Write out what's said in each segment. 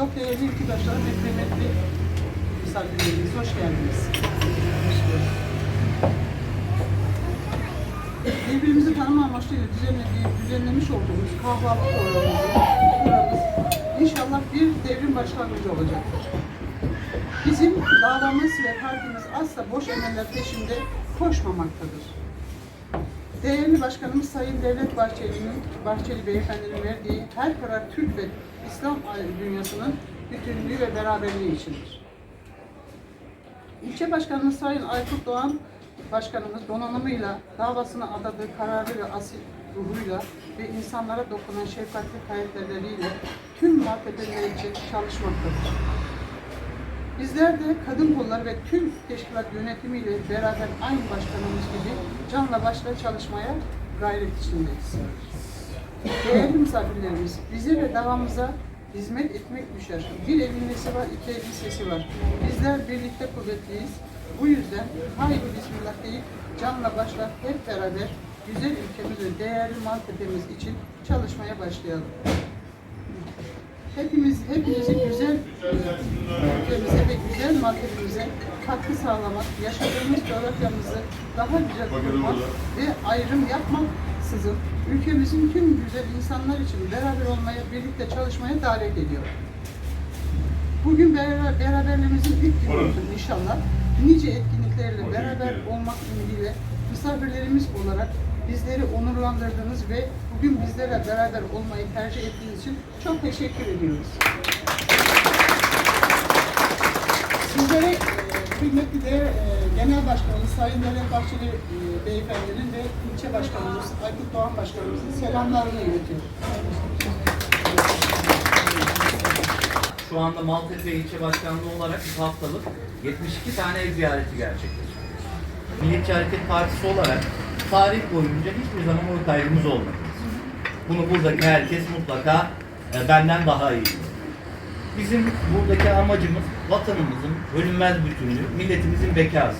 Çok değerli arkadaşlarım ve kıymetli misafirlerimiz, hoş geldiniz. Birbirimizi tanıma amacıyla düzenlediği, düzenlemiş olduğumuz kahvaltı programımız inşallah bir devrim başlangıcı olacaktır. Bizim davamız ve partimiz asla boş emeller peşinde koşmamaktadır. Değerli Başkanımız Sayın Devlet Bahçeli'nin, Bahçeli Beyefendinin verdiği her karar Türk ve İslam dünyasının bütünlüğü ve beraberliği içindir. İlçe Başkanımız Sayın Aykut Doğan Başkanımız donanımıyla, davasına adadığı kararlı ve asil ruhuyla ve insanlara dokunan şefkatli karakterleriyle tüm marketeler için çalışmaktadır. Bizler de kadın kolları ve tüm teşkilat yönetimiyle beraber aynı başkanımız gibi canla başla çalışmaya gayret içindeyiz. Değerli misafirlerimiz, bize ve davamıza hizmet etmek düşer. Bir elin nesi var, iki elin sesi var. Bizler birlikte kuvvetliyiz. Bu yüzden haydi bismillah deyip canla başla hep beraber güzel ülkemiz ve değerli Maltepe'miz için çalışmaya başlayalım. Hepimiz, hepimizi güzel ülkemize ve güzel Maltepe'mize katkı sağlamak, yaşadığımız coğrafyamızı daha güzel kurmak ve ayrım yapmaksızın ülkemizin tüm güzel insanlar için beraber olmaya, birlikte çalışmaya davet ediyor. Bugün beraber, beraberliğimizin ilk günü olsun inşallah. Nice etkinliklerle beraber olmak ümidiyle misafirlerimiz olarak bizleri onurlandırdınız ve bugün bizlerle beraber olmayı tercih ettiğiniz için çok teşekkür ediyoruz. Sizlere kıymetli de e, Genel Başkanımız Sayın Devlet Bahçeli e, Beyefendinin ve ilçe başkanımız Aykut Doğan Başkanımızın selamlarını iletiyorum. Şu anda Maltepe İlçe Başkanlığı olarak bir haftalık 72 tane ev ziyareti gerçekleştiriyoruz. Milliyetçi Hareket Partisi olarak tarih boyunca hiçbir zaman oy kaybımız olmadı. Bunu buradaki herkes mutlaka e, benden daha iyi bilir. Bizim buradaki amacımız vatanımızın bölünmez bütünlüğü, milletimizin bekası.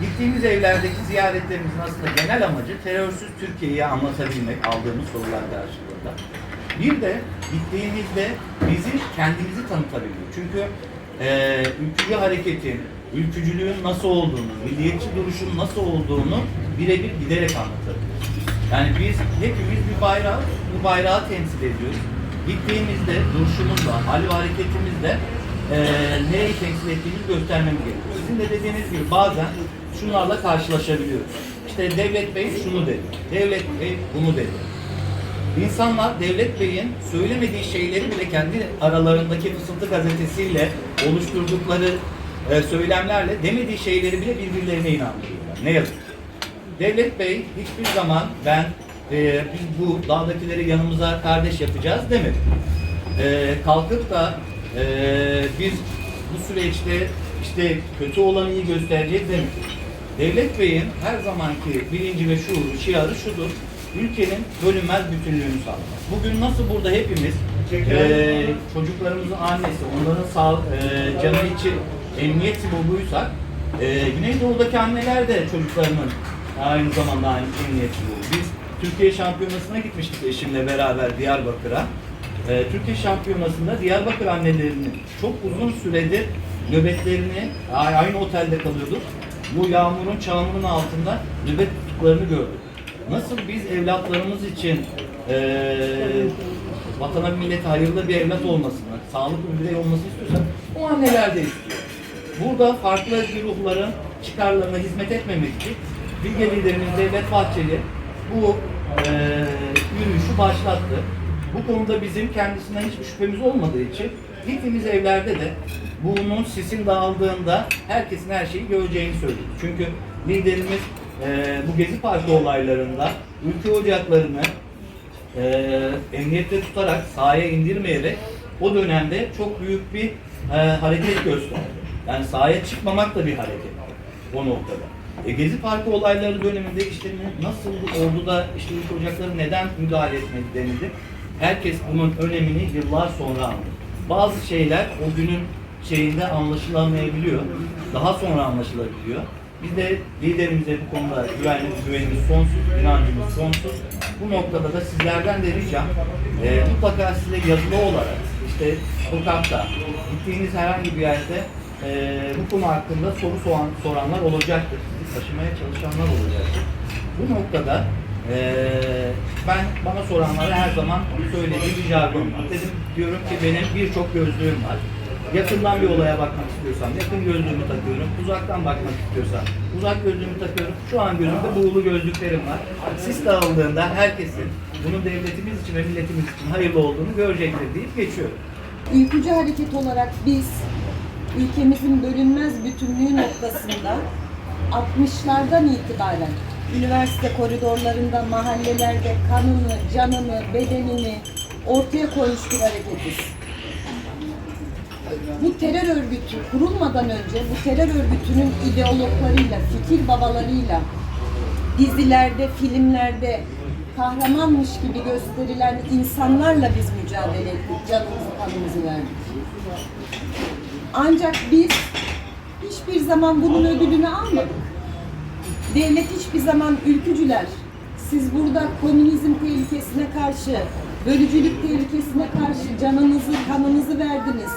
Gittiğimiz evlerdeki ziyaretlerimizin aslında genel amacı terörsüz Türkiye'yi anlatabilmek aldığımız sorular karşılığında. Bir de gittiğimizde bizi kendimizi tanıtabilmek. Çünkü e, ülkücü hareketin, ülkücülüğün nasıl olduğunu, milliyetçi duruşun nasıl olduğunu birebir giderek anlatabiliriz. Yani biz hepimiz bir bayrağı, bu bayrağı temsil ediyoruz. Gittiğimizde duruşumuzla, hal ve hareketimizle e, nereyi temsil ettiğimizi göstermemiz gerekiyor. Sizin de dediğiniz gibi bazen şunlarla karşılaşabiliyoruz. İşte Devlet Bey şunu dedi, Devlet Bey bunu dedi. İnsanlar Devlet Bey'in söylemediği şeyleri bile kendi aralarındaki Fısıltı gazetesiyle oluşturdukları e, söylemlerle demediği şeyleri bile birbirlerine inandırıyorlar. Ne yazık ki. Devlet Bey hiçbir zaman ben e, biz bu dağdakileri yanımıza kardeş yapacağız demedi. E, kalkıp da e, biz bu süreçte işte kötü olanı iyi göstereceğiz demedi. Devlet Bey'in her zamanki bilinci ve şuuru, şiarı şudur. Ülkenin bölünmez bütünlüğünü sağlamak. Bugün nasıl burada hepimiz e, çocuklarımızın annesi, onların sağ, e, canı için emniyet simoluysak e, Güneydoğu'daki anneler de çocuklarının aynı zamanda aynı emniyet simolu. Biz Türkiye şampiyonasına gitmiştik eşimle beraber Diyarbakır'a. E, Türkiye şampiyonasında Diyarbakır annelerinin çok uzun süredir nöbetlerini aynı otelde kalıyorduk. Bu yağmurun çağmurun altında nöbet tuttuklarını gördük. Nasıl biz evlatlarımız için eee vatana millete hayırlı bir evlat olmasını, sağlıklı bir birey olmasını istiyorsak o anneler de istiyor. Burada farklı güruhların çıkarlarına hizmet etmemek için Bilge liderimiz Devlet Bahçeli bu eee yürüyüşü başlattı. Bu konuda bizim kendisinden hiçbir şüphemiz olmadığı için gittiğimiz evlerde de bunun sisin dağıldığında herkesin her şeyi göreceğini söyledi. Çünkü liderimiz eee, bu Gezi Parkı olaylarında ülke ocaklarını eee emniyette tutarak sahaya indirmeyerek o dönemde çok büyük bir eee, hareket gösterdi. Yani sahaya çıkmamak da bir hareket o noktada. E, Gezi Parkı olayları döneminde işte nasıl oldu da işte ülke ocakları neden müdahale etmedi denildi. Herkes bunun önemini yıllar sonra anladı. Bazı şeyler o günün şeyinde anlaşılamayabiliyor. Daha sonra anlaşılabiliyor. Biz de liderimize bu konuda güvenimiz, güvenimiz sonsuz, inancımız sonsuz. Bu noktada da sizlerden de ricam e, mutlaka size yazılı olarak, işte sokakta, gittiğiniz herhangi bir yerde e, bu konu hakkında soru soran, soranlar olacaktır. Taşımaya çalışanlar olacaktır. Bu noktada e, ben bana soranlara her zaman söylediğim bir jargon var. Dedim diyorum ki benim birçok gözlüğüm var. Yakından bir olaya bakmak istiyorsam yakın gözlüğümü takıyorum. Uzaktan bakmak istiyorsam uzak gözlüğümü takıyorum. Şu an gözümde buğulu gözlüklerim var. Sis dağıldığında herkesin bunun devletimiz için ve milletimiz için hayırlı olduğunu görecektir deyip geçiyorum. Ülkücü hareket olarak biz ülkemizin bölünmez bütünlüğü noktasında 60'lardan itibaren üniversite koridorlarında, mahallelerde kanını, canını, bedenini ortaya koymuş bir hareketiz. Bu terör örgütü kurulmadan önce bu terör örgütünün ideologlarıyla, fikir babalarıyla dizilerde, filmlerde kahramanmış gibi gösterilen insanlarla biz mücadele ettik, canımızı, kanımızı verdik. Ancak biz hiçbir zaman bunun ödülünü almadık. Devlet hiçbir zaman ülkücüler, siz burada komünizm tehlikesine karşı, bölücülük tehlikesine karşı canınızı, kanınızı verdiniz.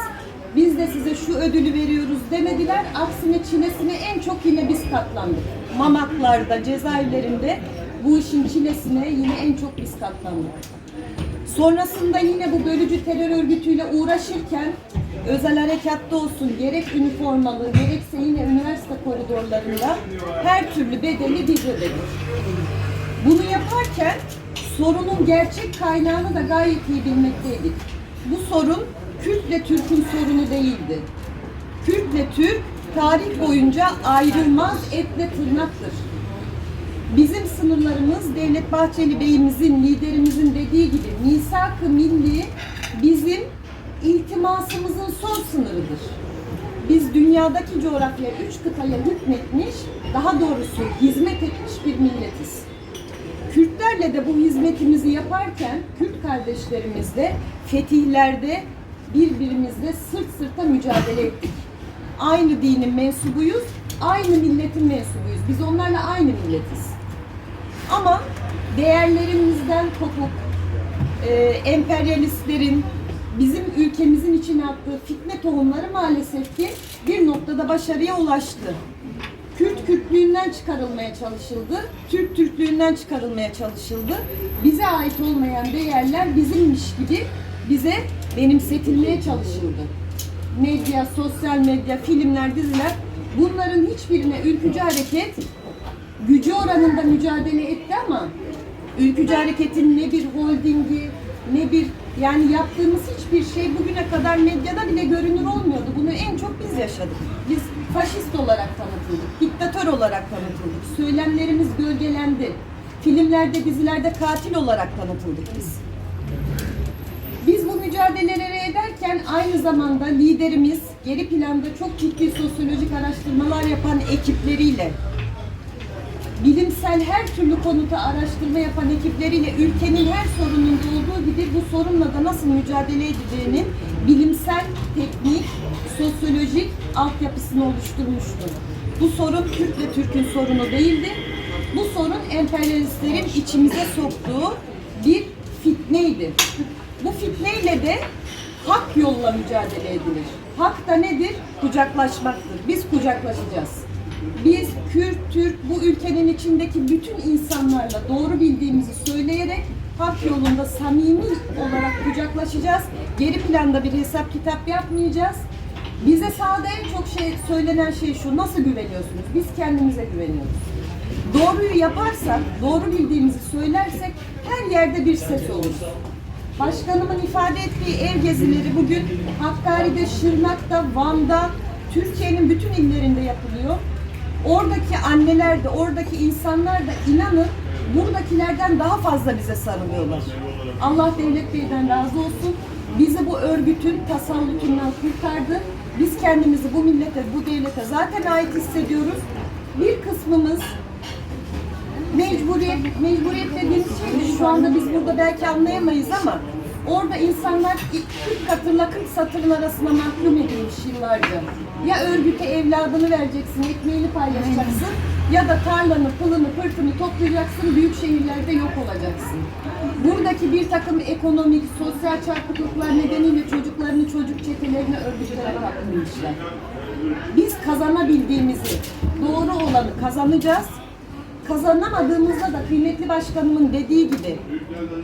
Biz de size şu ödülü veriyoruz demediler. Aksine çilesine en çok yine biz katlandık. Mamaklarda, cezaevlerinde bu işin çilesine yine en çok biz katlandık. Sonrasında yine bu bölücü terör örgütüyle uğraşırken özel harekatta olsun gerek üniformalı gerekse yine üniversite koridorlarında her türlü bedeli biz ödedik. Bunu yaparken sorunun gerçek kaynağını da gayet iyi bilmekteydik. Bu sorun Kürtle Türk'ün sorunu değildi. Kürtle Türk tarih boyunca ayrılmaz etle tırnaktır. Bizim sınırlarımız Devlet Bahçeli Bey'imizin, liderimizin dediği gibi misak-ı milli bizim iltimasımızın son sınırıdır. Biz dünyadaki coğrafyaya üç kıtaya hükmetmiş, daha doğrusu hizmet etmiş bir milletiz. Kürtlerle de bu hizmetimizi yaparken Kürt kardeşlerimizle fetihlerde birbirimizle sırt sırta mücadele ettik. Aynı dinin mensubuyuz, aynı milletin mensubuyuz. Biz onlarla aynı milletiz. Ama değerlerimizden kopuk, e, emperyalistlerin bizim ülkemizin içine attığı fitne tohumları maalesef ki bir noktada başarıya ulaştı. Kürt Kürtlüğünden çıkarılmaya çalışıldı. Türk Türklüğünden çıkarılmaya çalışıldı. Bize ait olmayan değerler bizimmiş gibi bize benimsetilmeye çalışıldı. Medya, sosyal medya, filmler, diziler bunların hiçbirine ülkücü hareket gücü oranında mücadele etti ama ülkücü hareketin ne bir holdingi ne bir yani yaptığımız hiçbir şey bugüne kadar medyada bile görünür olmuyordu. Bunu en çok biz yaşadık. Biz faşist olarak tanıtıldık, diktatör olarak tanıtıldık. Söylemlerimiz gölgelendi. Filmlerde, dizilerde katil olarak tanıtıldık biz. Biz bu mücadeleleri ederken aynı zamanda liderimiz geri planda çok ciddi sosyolojik araştırmalar yapan ekipleriyle bilimsel her türlü konuda araştırma yapan ekipleriyle ülkenin her sorununda olduğu gibi bu sorunla da nasıl mücadele edeceğinin bilimsel, teknik, sosyolojik altyapısını oluşturmuştur. Bu sorun Kürt ve Türk'ün sorunu değildi. Bu sorun emperyalistlerin içimize soktuğu bir fitneydi. Bu fitneyle de hak yolla mücadele edilir. Hak da nedir? Kucaklaşmaktır. Biz kucaklaşacağız. Biz Kürt, Türk, bu ülkenin içindeki bütün insanlarla doğru bildiğimizi söyleyerek hak yolunda samimi olarak kucaklaşacağız. Geri planda bir hesap kitap yapmayacağız. Bize sahada en çok şey söylenen şey şu, nasıl güveniyorsunuz? Biz kendimize güveniyoruz. Doğruyu yaparsak, doğru bildiğimizi söylersek her yerde bir ses olur. Başkanımın ifade ettiği ev gezileri bugün Hakkari'de, Şırnak'ta, Van'da, Türkiye'nin bütün illerinde yapılıyor. Oradaki anneler de, oradaki insanlar da inanın buradakilerden daha fazla bize sarılıyorlar. Allah Devlet Bey'den razı olsun. Bizi bu örgütün tasallutundan kurtardı. Biz kendimizi bu millete, bu devlete zaten ait hissediyoruz. Bir kısmımız mecburiyet, mecburiyet dediğimiz şey şu anda biz burada belki anlayamayız ama orada insanlar 40 katırla 40 satırın arasına mahkum edilmiş yıllarca. Ya örgüte evladını vereceksin, ekmeğini paylaşacaksın ya da tarlanı, pılını, pırtını toplayacaksın, büyük şehirlerde yok olacaksın. Buradaki bir takım ekonomik, sosyal çarpıklıklar nedeniyle çocuklarını çocuk çetelerine örgütlere kaptırmışlar. Biz kazanabildiğimizi, doğru olanı kazanacağız. Kazanamadığımızda da kıymetli başkanımın dediği gibi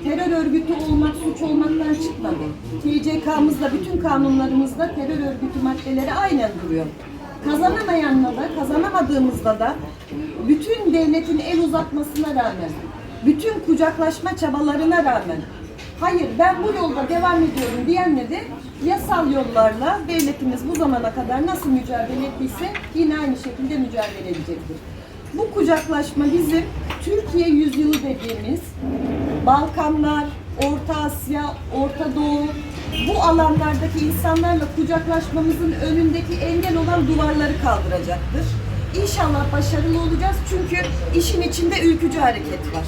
terör örgütü olmak suç olmaktan çıkmadı. TCK'mızda bütün kanunlarımızda terör örgütü maddeleri aynen duruyor. Kazanamayanla da kazanamadığımızda da bütün devletin el uzatmasına rağmen, bütün kucaklaşma çabalarına rağmen hayır ben bu yolda devam ediyorum diyenle de yasal yollarla devletimiz bu zamana kadar nasıl mücadele ettiyse yine aynı şekilde mücadele edecektir. Bu kucaklaşma bizim Türkiye yüzyılı dediğimiz Balkanlar, Orta Asya, Orta Doğu bu alanlardaki insanlarla kucaklaşmamızın önündeki engel olan duvarları kaldıracaktır. İnşallah başarılı olacağız çünkü işin içinde ülkücü hareket var.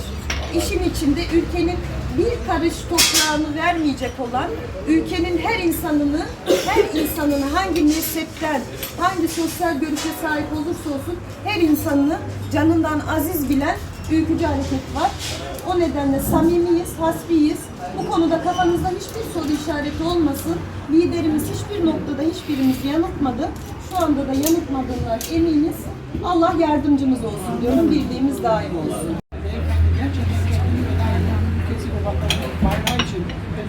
İşin içinde ülkenin bir karış toprağını vermeyecek olan, ülkenin her insanını, her insanını hangi mezhepten, hangi sosyal görüşe sahip olursa olsun her insanını canından aziz bilen ülkücü hareket var. O nedenle samimiyiz, hasbiyiz. Bu konuda kafanızda hiçbir soru işareti olmasın. Liderimiz hiçbir noktada hiçbirimizi yanıltmadı. Şu anda da yanıltmadığından eminiz. Allah yardımcımız olsun diyorum. Bildiğimiz daim olsun. Beyefendi gerçekten hiçbir Fener'in ülkesi ve vatanının bayrağı için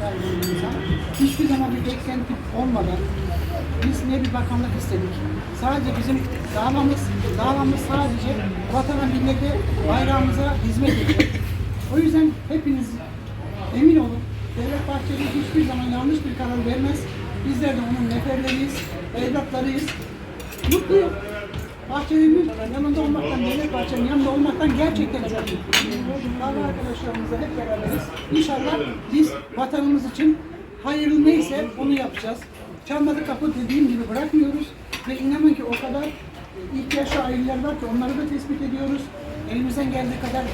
Fener bir insan. Hiçbir zaman bir beklenti olmadan biz ne bir bakanlık istedik. Sadece bizim davamız, davamız sadece vatana, millete, bayrağımıza hizmet ediyor. O yüzden hepiniz emin olun Devlet Bahçeli hiçbir zaman yanlış bir karar vermez. Bizler de onun neferleriyiz, evlatlarıyız. Mutluyum. Bahçeli'nin yanında olmaktan, Devlet Bahçeli'nin yanında olmaktan gerçekten çok mutluyum. Dava arkadaşlarımızla hep beraberiz. İnşallah biz vatanımız için hayırlı neyse onu yapacağız. Çalmadı kapı dediğim gibi bırakmıyoruz. Ve inanın ki o kadar ihtiyaçlı aileler var ki onları da tespit ediyoruz. Elimizden geldiği kadar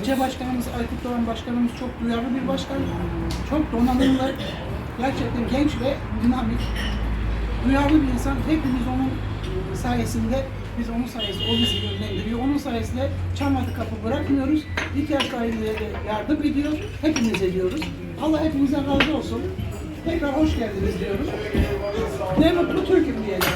ilçe başkanımız Aykut Doğan başkanımız çok duyarlı bir başkan. Çok donanımlı, gerçekten genç ve dinamik duyarlı bir insan. Hepimiz onun sayesinde, biz onun sayesinde, o bizi yönlendiriyor. Onun sayesinde çamadı kapı bırakmıyoruz. İhtiyaç ailelere de yardım ediyor. Hepimiz ediyoruz. Allah hepimizden razı olsun. Tekrar hoş geldiniz diyoruz. Ne mutlu Türk'üm diyelim.